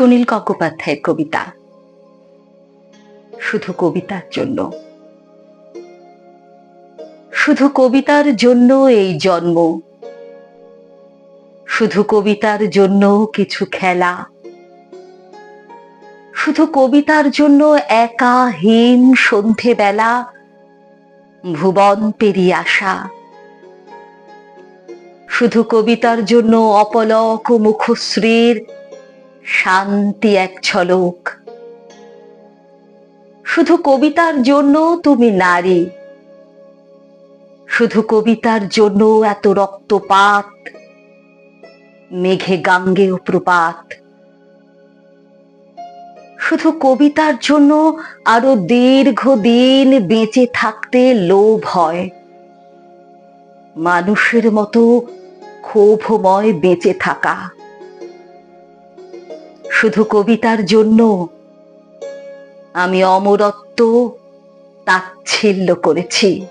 সুনীল গঙ্গোপাধ্যায়ের কবিতা। শুধু কবিতার জন্য। শুধু কবিতার জন্য এই জন্ম। শুধু কবিতার জন্য কিছু খেলা। শুধু কবিতার জন্য একা হীন সন্ধেবেলা ভুবন পেরিয়ে আসা। শুধু কবিতার জন্য অপলক মুখশ্রীর শান্তি এক ঝলক। শুধু কবিতার জন্য তুমি নারী। শুধু কবিতার জন্য এত রক্তপাত, মেঘে গাঙ্গেয় প্রপাত। শুধু কবিতার জন্য আরও দীর্ঘদিন বেঁচে থাকতে লোভ হয়। মানুষের মতো ক্ষোভময় বেঁচে থাকা। শুধু কবিতার জন্য। আমি অমরত্ব তাচ্ছিল্য করেছি।